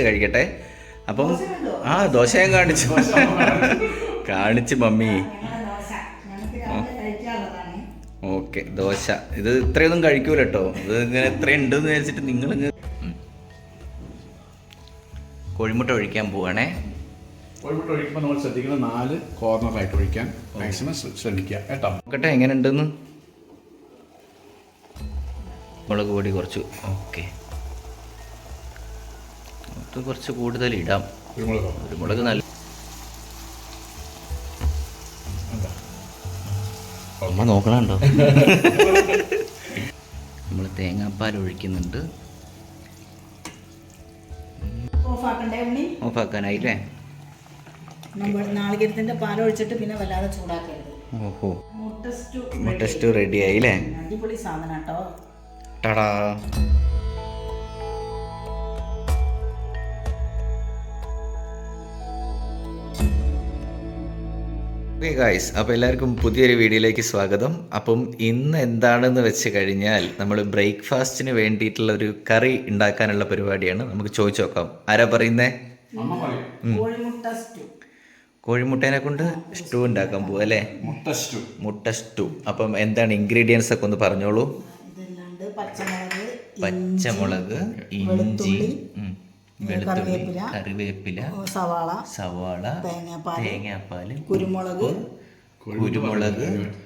കഴിക്കട്ടെ? അപ്പം ആ ദോശയും കാണിച്ചു. കാണിച്ചു മമ്മി. ഓക്കെ ദോശ. ഇത് ഇത്രയൊന്നും കഴിക്കൂല കേട്ടോ. ഇത് ഇങ്ങനെ ഇത്ര ഉണ്ടെന്ന് വിചാരിച്ചിട്ട് നിങ്ങൾ കോഴിമുട്ട ഒഴിക്കാൻ പോവാണേ. കോഴിമുട്ട ഒഴിക്കുമ്പോൾ നമ്മൾ ശ്രദ്ധിക്കണം നാല് കോർണറായിട്ട് ഒഴിക്കാൻ മാക്സിമം ശ്രമിക്കുക കേട്ടോ. നോക്കട്ടെ എങ്ങനെ ഉണ്ടെന്ന്? മുളക് പൊടി കുറച്ച്. ഓക്കെ. അത് കുറച്ച് കൂടുതൽ ഇടാം. കുരുമുളകോ? നല്ല അമ്മ നോക്കണുണ്ടോ? നമ്മൾ തേങ്ങാപ്പാൽ ഒഴിക്കുന്നുണ്ട്. ഓഫാക്കാനായില്ലേ? നാളികേരത്തിന്റെ പാലൊഴിച്ചിട്ട് പിന്നെ വല്ലാതെ ചൂടാക്കരുത്. ഓഹോ. മുട്ട സ്റ്റൂ റെഡി ആയില്ലേ? അടിപൊളി സാധനം കേട്ടോ ടടാ. ഓക്കെ ഗായ്സ് അപ്പോൾ എല്ലാവർക്കും പുതിയൊരു വീഡിയോയിലേക്ക് സ്വാഗതം. അപ്പം ഇന്ന് എന്താണെന്ന് വെച്ച് കഴിഞ്ഞാൽ നമ്മൾ ബ്രേക്ക്ഫാസ്റ്റിന് വേണ്ടിയിട്ടുള്ള ഒരു കറി ഉണ്ടാക്കാനുള്ള പരിപാടിയാണ്. നമുക്ക് ചോദിച്ചു നോക്കാം. ആരാ പറയുന്നേ? അമ്മ പറയും. കോഴിമുട്ട സ്റ്റൂ. കോഴിമുട്ടേനെ കൊണ്ട് സ്റ്റൂ ഉണ്ടാക്കാൻ പോകും അല്ലേ? മുട്ട സ്റ്റു. മുട്ട സ്റ്റൂ. അപ്പം എന്താണ് ഇൻഗ്രീഡിയൻസ് ഒക്കെ ഒന്ന് പറഞ്ഞോളൂ. ഇതെല്ലാണ്ട് പച്ചമുളക് പച്ചമുളക് ഇഞ്ചി കറിവേപ്പില, കറിവേപ്പില സവാള സവാള തേങ്ങാപ്പാൽ തേങ്ങാപ്പാൽ കുരുമുളക് കുരുമുളക്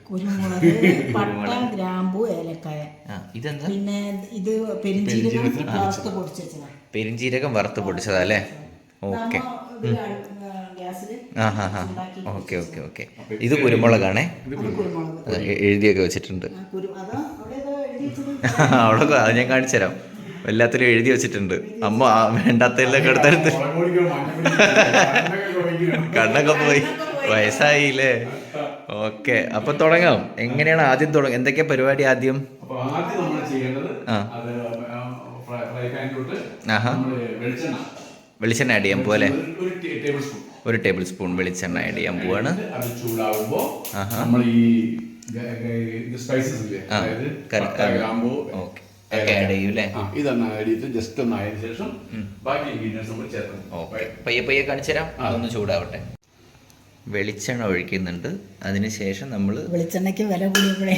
കുരുമുളക് പട്ട ഗ്രാമ്പു ഏലക്കായ. ഇതെന്താ? പിന്നെ ഇത് പെരിഞ്ചീരകം വറുത്ത് പൊടിച്ചതാണ് പെരിഞ്ചീരകം വറുത്ത് പൊടിച്ചതാ അല്ലേ ഓക്കെ. ഗ്യാസിൽ ആ ഹാ ഹാ. Okay okay okay. ഇത് കുരുമുളകാണേ? എഴുതിയൊക്കെ വെച്ചിട്ടുണ്ട്. അവിടെ അത് ഞാൻ കാണിച്ചു തരാം എല്ലാത്തിലും എഴുതി വെച്ചിട്ടുണ്ട്. അമ്മ വേണ്ടാത്തതിലൊക്കെ എടുത്തെടുത്ത് കണ്ണൊക്കെ പോയി. വയസ്സായില്ലേ? ഓക്കെ. അപ്പൊ തുടങ്ങാം. എങ്ങനെയാണ് ആദ്യം തുടങ്ങ എന്തൊക്കെയാ പരിപാടി ആദ്യം? വെളിച്ചെണ്ണ. ആഡ് ചെയ്യാൻ പോലെ ഒരു- ടേബിൾ സ്പൂൺ. വെളിച്ചെണ്ണ ആഡ് ചെയ്യാൻ പോവാണ്. നമ്മൾ ഈ സ്പൈസസ് ഇല്ലേ? ഓക്കെ. ഇതൊന്ന് ആഡ് ചെയ്തിട്ട് ജസ്റ്റ് ഒന്ന് ആയതിനു ശേഷം ബാക്കി ഇൻഗ്രീഡിയൻസ് നമ്മൾ ചേർക്കണം പയ്യെ പയ്യെ കാണിച്ചു തരാം. അതൊന്ന് ചൂടാവട്ടെ. വെളിച്ചെണ്ണ ഒഴിക്കുന്നുണ്ട്. അതിനുശേഷം നമ്മൾ വെളിച്ചെണ്ണയ്ക്ക് വില കൂടിയപ്പോഴേ.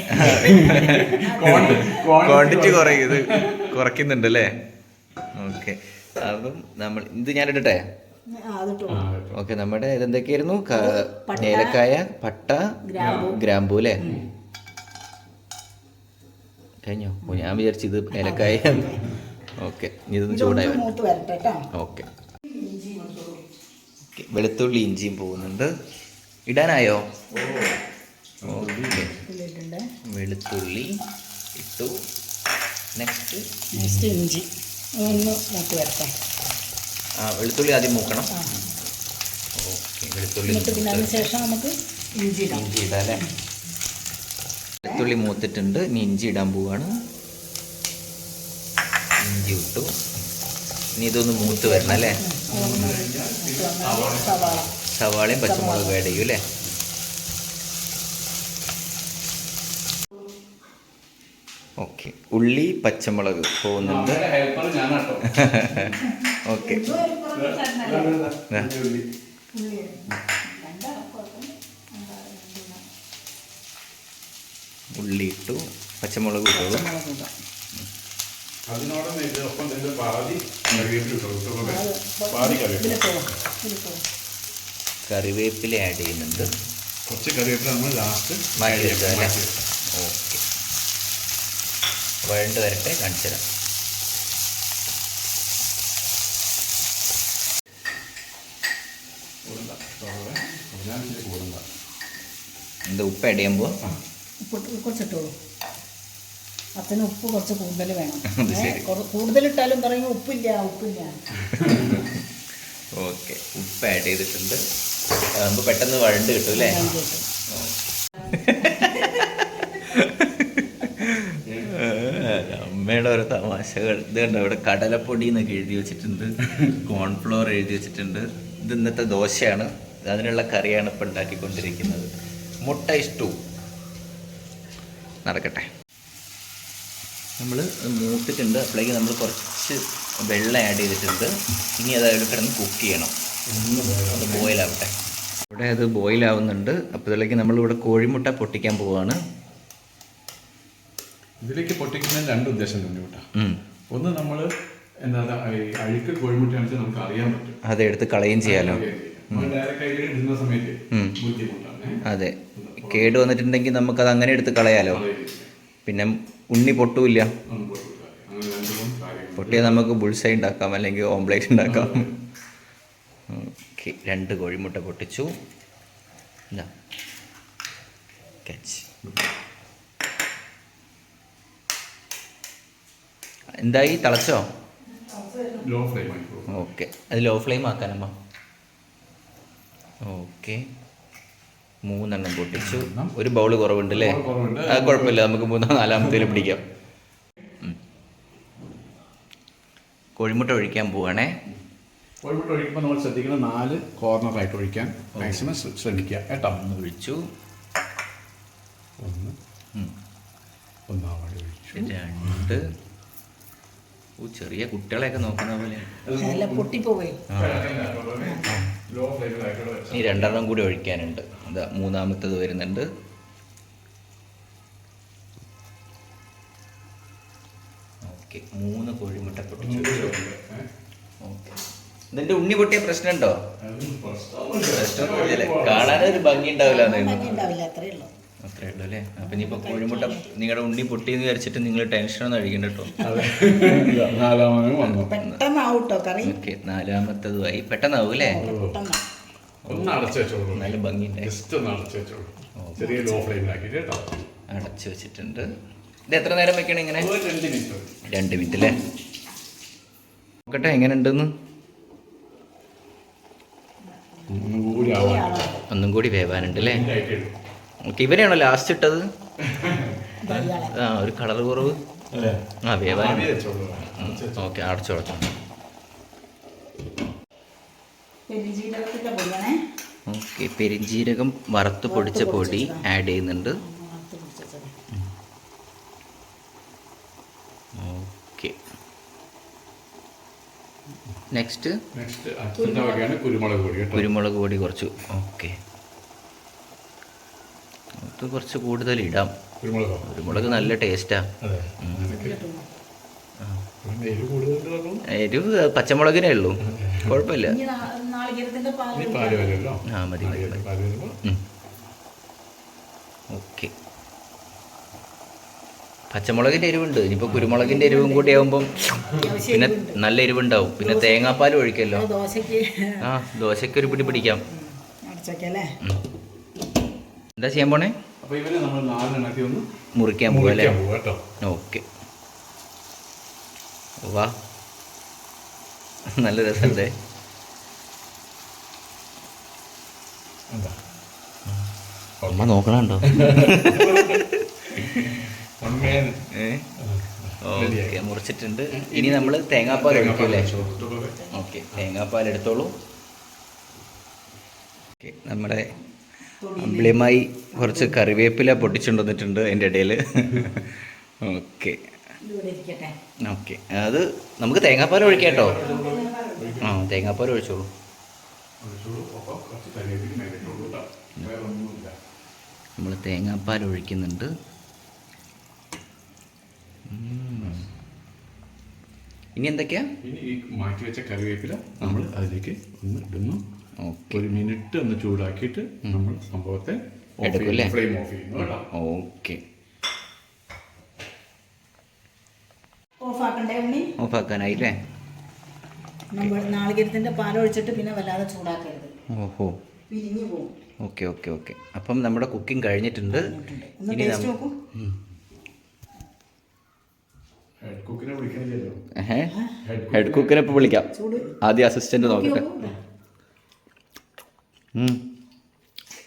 ക്വാണ്ടിറ്റി കുറയുന്നത് കുറയ്ക്കുന്നുണ്ട് അല്ലേ ഓക്കെ. അപ്പം നമ്മൾ ഇത് ഞാൻ ഇടട്ടെ? ഓക്കെ നമ്മുടെ ഇതെന്തൊക്കെയായിരുന്നു? ഏലക്കായ പട്ട ഗ്രാമ്പൂ. അല്ലേ കഴിഞ്ഞോ? ഓ ഞാൻ വിചാരിച്ചു ഇത് ഏലക്കായ. ഓക്കെ ഇതൊന്ന് ചൂടായി ഓക്കെ. ഓക്കെ വെളുത്തുള്ളി ഇഞ്ചിയും പോകുന്നുണ്ട്. ഇടാനായോ? ഓക്കെ. വെളുത്തുള്ളി ഇട്ടു. നെക്സ്റ്റ് നെക്സ്റ്റ് ഇഞ്ചി. ഒന്ന് മൂത്ത് വരട്ടെ. ആ വെളുത്തുള്ളി ആദ്യം മൂക്കണം. ഓക്കെ വെളുത്തുള്ളി എന്നിട്ട് പിന്നെ അതിന് ശേഷം നമുക്ക് ഇഞ്ചി ഇടാം. ഇഞ്ചി ഇടാം അല്ലേ? വെളുത്തുള്ളി മൂത്തിട്ടുണ്ട്. ഇനി ഇഞ്ചി ഇടാൻ പോവാണ്. ഇഞ്ചി ഇട്ടു. ഇനി ഇതൊന്ന് മൂത്ത് വരണം അല്ലേ? സവാളയും പച്ചമുളക് ആഡ് ചെയ്യും അല്ലേ? ഓക്കെ. ഉള്ളി പച്ചമുളക് പോകുന്നുണ്ട്. ഹെൽപ്പർ ഉള്ളി ഓക്കെ. ഉള്ളി ഇട്ടു പച്ചമുളക് ഇട്ടു അതിനോടൊപ്പം പാതി കറിവേപ്പില. പാതി ആഡ് ചെയ്യുന്നുണ്ട്. കുറച്ച് കറിവേപ്പില നമ്മൾ ലാസ്റ്റ് മാറ്റി ഓക്കെ. വഴണ്ട് വരട്ടെ കാണിച്ചു തരാം. എന്താ ഉപ്പ് ആഡ് ചെയ്യുമ്പോൾ ഉപ്പ് കുറച്ചിട്ടോളൂ. അച്ഛന് ഉപ്പ് കുറച്ച് കൂടുതൽ വേണം. കൂടുതലിട്ടാലും പറയും ഉപ്പില്ല ഉപ്പില്ല. ഓക്കെ ഉപ്പ് ആഡ് ചെയ്തിട്ടുണ്ട്. നമുക്ക് പെട്ടെന്ന് വഴണ്ട് കിട്ടും അല്ലേ? അമ്മയുടെ ഓരോ തമാശകൾ. ഇത് കണ്ടോ ഇവിടെ കടലപ്പൊടി എന്നൊക്കെ എഴുതി വെച്ചിട്ടുണ്ട്. കോൺഫ്ലോർ എഴുതി വെച്ചിട്ടുണ്ട്. ഇത് ഇന്നത്തെ ദോശയാണ്. അതിനുള്ള കറിയാണ് ഇപ്പം ഉണ്ടാക്കിക്കൊണ്ടിരിക്കുന്നത്. മുട്ട ഇഷ്ടു നടക്കട്ടെ. നമ്മൾ മൂത്തിട്ടുണ്ട്. അപ്പോഴേക്ക് നമ്മൾ കുറച്ച് വെള്ളം ആഡ് ചെയ്തിട്ടുണ്ട്. ഇനി അത് അതിൽ കിടന്ന് കുക്ക് ചെയ്യണം. അത് ബോയിലാവട്ടെ ഇവിടെ അത് ബോയിലാവുന്നുണ്ട് അപ്പോഴത്തേക്ക് നമ്മളിവിടെ കോഴിമുട്ട പൊട്ടിക്കാൻ പോവുകയാണ് ഇതിലേക്ക് പൊട്ടിക്കുന്നതിന് രണ്ട് ഉദ്ദേശം തന്നെ കേട്ടോ ഒന്ന് നമ്മൾ എന്താ അഴുക്ക് കോഴിമുട്ടയാണെന്ന് നമുക്ക് അറിയാൻ പറ്റും. അതെടുത്ത് കളയും ചെയ്യാലോ. ഡയറക്റ്റ് ഇടുന്ന സമയത്ത്. ബുദ്ധിമുട്ടാണ്. അതെ. കേട് വന്നിട്ടുണ്ടെങ്കിൽ നമുക്കത് അങ്ങനെ എടുത്ത് കളയാലോ? പിന്നെ ഉണ്ണി പൊട്ടൂല്ല. പൊട്ടിയാൽ നമുക്ക് ബുൾസൈ ഉണ്ടാക്കാം അല്ലെങ്കിൽ ഓംപ്ലേറ്റ് ഉണ്ടാക്കാം. ഓക്കെ രണ്ട് കോഴിമുട്ട പൊട്ടിച്ചു. ഇതാ. എന്തായി? തിളച്ചോ? ഓക്കെ. അത് ലോ ഫ്ലെയിം ആക്കാനമ്മ. ഓക്കെ. മൂന്നെണ്ണം പൊട്ടിച്ചു. ഒരു ബൗൾ കുറവുണ്ട്. അല്ലേ അത് കുഴപ്പമില്ല. നമുക്ക് മൂന്നോ നാലാമത്തേൽ പിടിക്കാം. കോഴിമുട്ട ഒഴിക്കാൻ പോവാണേ. കോഴിമുട്ട ഒഴിക്കുമ്പോൾ നമ്മൾ ശ്രദ്ധിക്കണം നാല് കോർണറായിട്ട് ഒഴിക്കാൻ മാക്സിമം ശ്രമിക്കുക. കേട്ടോ? ഒന്ന് ഒഴിച്ചു. ഒന്ന്. ഒന്നാമത് ഒഴിച്ചു. രണ്ട്. ചെറിയ കുട്ടികളെയൊക്കെ നോക്കുന്ന പോലെ. അല്ല പൊട്ടിപ്പോവേ. ഇനി രണ്ടെണ്ണം കൂടി ഒഴിക്കാനുണ്ട്. അതാ മൂന്നാമത്തത് വരുന്നുണ്ട്. ഓക്കെ മൂന്ന് കോഴിമുട്ട പൊട്ടിച്ചു. ഓക്കെ. ഇതിന്റെ ഉണ്ണി പൊട്ടിയ പ്രശ്നമുണ്ടോ? പ്രശ്നമൊന്നുമില്ല. കാണാനൊരു ഭംഗി ഉണ്ടാവില്ല ഭംഗി ഉണ്ടാവില്ല അത്രേ ഉള്ളൂ അല്ലേ? അപ്പൊ ഇനിയിപ്പോ കോഴിമുട്ട നിങ്ങളുടെ ഉണ്ണി പൊട്ടിയെന്ന് വിചാരിച്ചിട്ട് നിങ്ങൾ ടെൻഷനൊന്നും അഴിക്കണ്ട കേട്ടോ. നാലാമതും വന്നു. പെട്ടെന്നാവും കേട്ടോ കറി? ഓക്കെ നാലാമത്തതുമായി. പെട്ടെന്നാവും അല്ലേ അടച്ചു നല്ല ഭംഗിയുണ്ടായി അടച്ചു ചെറിയ ലോ ഫ്ലെയിമിലാക്കിയിട്ട് കേട്ടോ. അടച്ചു വെച്ചിട്ടുണ്ട്. ഇത് എത്ര നേരം വെക്കണം ഇങ്ങനെ? രണ്ട് മിനിറ്റ്. അല്ലേ? നോക്കട്ടെ എങ്ങനെ ഉണ്ടെന്ന് ഒന്നും കൂടി ആവാൻ ഒന്നും കൂടി വേവാനുണ്ട് അല്ലേ. ഓക്കെ ഇവരെയാണോ ലാസ്റ്റ് ഇട്ടത്? ആ ഒരു കളർ കുറവ്. അല്ലേ? ആ വേവാനും. ഓക്കെ അടച്ചു അടച്ചു. ഓക്കെ പെരിഞ്ജീരകം വറുത്ത് പൊടിച്ച പൊടി ആഡ് ചെയ്യുന്നുണ്ട്. ഓക്കെ നെക്സ്റ്റ് കുരുമുളക് പൊടി കുറച്ച്. ഓക്കെ അത് കുറച്ച് കൂടുതൽ ഇടാം. കുരുമുളകോ? നല്ല ടേസ്റ്റാ എരിവ് പച്ചമുളകിനെ ഉള്ളൂ. കുഴപ്പമില്ല. ആ മതി മതി ഓക്കെ. പച്ചമുളകിന്റെ എരിവുണ്ട്. ഇനിയിപ്പോൾ കുരുമുളകിന്റെ എരിവും കൂടി ആകുമ്പം പിന്നെ നല്ല എരിവുണ്ടാവും. പിന്നെ തേങ്ങാപ്പാൽ ഒഴിക്കല്ലോ. ആ ദോശയ്ക്ക് ഒരു പിടി പിടിക്കാം. എന്താ ചെയ്യാൻ പോണേ? അപ്പോൾ ഇവനെ നമ്മൾ നാലെണ്ണത്തി ഒന്ന് മുറിക്കാൻ പോകാം കേട്ടോ. ഓക്കെ. വാ. നല്ല രസമുണ്ട് എന്താ? അമ്മ നോക്കണുണ്ടോ? ഓക്കെ മുറിച്ചിട്ടുണ്ട്. ഇനി നമ്മൾ തേങ്ങാപ്പാൽ ഒഴിക്കൂലേ? ഓക്കെ തേങ്ങാപ്പാൽ എടുത്തോളൂ. ഓക്കെ നമ്മുടെ അമ്പിളിയമായി കുറച്ച് കറിവേപ്പില പൊട്ടിച്ചുകൊണ്ടുവന്നിട്ടുണ്ട് അതിന്റെ ഇടയിൽ. ഓക്കെ. ഓക്കെ. അത് നമുക്ക് തേങ്ങാപ്പാൽ ഒഴിക്കാം കേട്ടോ ആ തേങ്ങാപ്പാൽ ഒഴിച്ചോളൂ. നമ്മൾ തേങ്ങാപ്പാൽ ഒഴിക്കുന്നുണ്ട്. ഇനി എന്തൊക്കെയാ? ഇനി ഈ മാറ്റി വെച്ച കറിവേപ്പില നമ്മൾ അതിലേക്ക് ഒന്ന് ഇടുന്നു. ഒരു മിനിറ്റ് ഒന്ന് ചൂടാക്കിയിട്ട് നമ്മൾ സംഭവത്തെ? ഫ്ലെയിം ഓഫ് ചെയ്യുന്നു കേട്ടോ. ഓക്കെ. ഓഫാക്കാനായില്ലേ? നമ്മൾ നാളികേരത്തിന്റെ പാൽ ഒഴിച്ചിട്ട് പിന്നെ വല്ലാതെ ചൂടാക്കരുത്. ഓഹോ. പിരിഞ്ഞു പോകും. Okay okay okay. അപ്പം നമ്മുടെ കുക്കിംഗ് കഴിഞ്ഞിട്ടുണ്ട്. ഇനി. ഹെഡ് കുക്കിനെ വിളിക്കണില്ലല്ലോ. ഹെഡ് കുക്കിനെ ഇപ്പോൾ വിളിക്കാം. ചൂട്. ആദ്യം അസിസ്റ്റന്റ് നോക്കട്ടെ.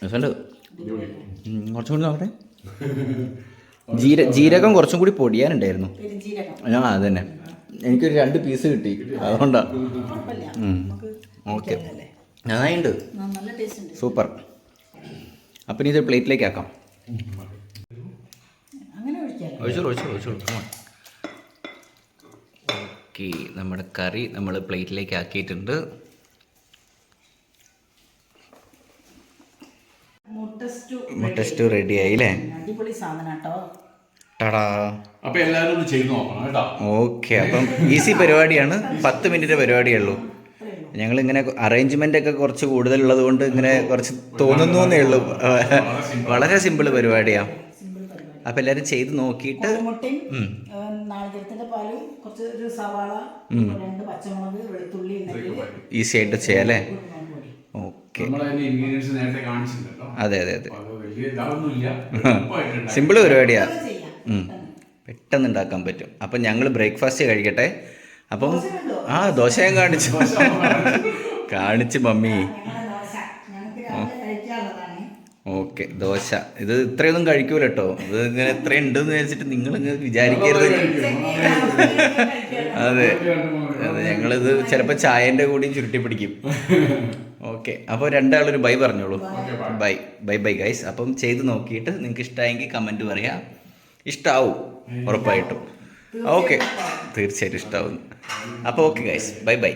രസമുണ്ട്. കുറച്ചും കൂടി നോക്കട്ടെ. ജീര ജീരകം കുറച്ചും കൂടി പൊടിയാനുണ്ടായിരുന്നു. ആ ആ അതന്നെ. എനിക്കൊരു രണ്ട് പീസ് കിട്ടി. അതുകൊണ്ടാ. കുഴപ്പമില്ല. നമുക്ക് ഓക്കെ? നന്നായിട്ടുണ്ട് ഉണ്ട്. സൂപ്പർ. അപ്പം ഇനി ഇത് പ്ലേറ്റിലേക്ക് ആക്കാം. ഒഴിച്ചോളൂ ഒഴിച്ചോളൂ ഒഴിച്ചോളൂ. ഓക്കെ നമ്മുടെ കറി നമ്മൾ പ്ലേറ്റിലേക്ക് ആക്കിയിട്ടുണ്ട് മുട്ട മുട്ട റെഡി ആയി അല്ലേ അടിപൊളി സാധനം കേട്ടോ. ടടാ. അപ്പൊ എല്ലാവരും ഒന്ന് ചെയ്ത് നോക്കണം കേട്ടോ. ഓക്കെ അപ്പം ഈസി പരിപാടിയാണ്. പത്ത് മിനിറ്റ് പരിപാടിയേ ഉള്ളൂ. ഞങ്ങൾ ഇങ്ങനെ അറേഞ്ച്മെന്റ് ഒക്കെ കുറച്ച് കൂടുതലുള്ളത് കൊണ്ട് ഇങ്ങനെ കുറച്ച് തോന്നുന്നു എന്നേ ഉള്ളൂ. വളരെ സിമ്പിൾ പരിപാടിയാ. അപ്പൊ എല്ലാരും ചെയ്ത് നോക്കിയിട്ട് ഈസി ആയിട്ട് ചെയ്യാം അല്ലേ? അതെ അതെ അതെ. സിമ്പിൾ പരിപാടിയാ. അത് പെട്ടെന്ന് ഉണ്ടാക്കാൻ പറ്റും. അപ്പം ഞങ്ങൾ ബ്രേക്ക്ഫാസ്റ്റ് കഴിക്കട്ടെ. അപ്പം ആ ദോശയും കാണിച്ചു. കാണിച്ച്. മമ്മി. ഓക്കെ ദോശ. ഇത് ഇത്രയൊന്നും കഴിക്കൂല കേട്ടോ ഇത് ഇങ്ങനെ ഇത്ര വെച്ചിട്ട് വിചാരിച്ചിട്ട് നിങ്ങൾ ഇങ്ങനെ വിചാരിക്കരുത്. അതെ. ഞങ്ങളിത് ചിലപ്പോ ചായന്റെ കൂടിയും ചുരുട്ടി പിടിക്കും. ഓക്കെ. അപ്പോൾ രണ്ടാളൊരു ബൈ പറഞ്ഞോളൂ. Bye. Bye bye guys. Appam ചെയ്ത് നോക്കിയിട്ട് നിങ്ങൾക്ക് ഇഷ്ടമായെങ്കിൽ കമന്റ് പറയാം. ഇഷ്ടമാവും ഉറപ്പായിട്ടും. ഓക്കെ. തീർച്ചയായിട്ടും ഇഷ്ടമാവും അപ്പോൾ ഓക്കെ ഗൈസ്. Bye bye.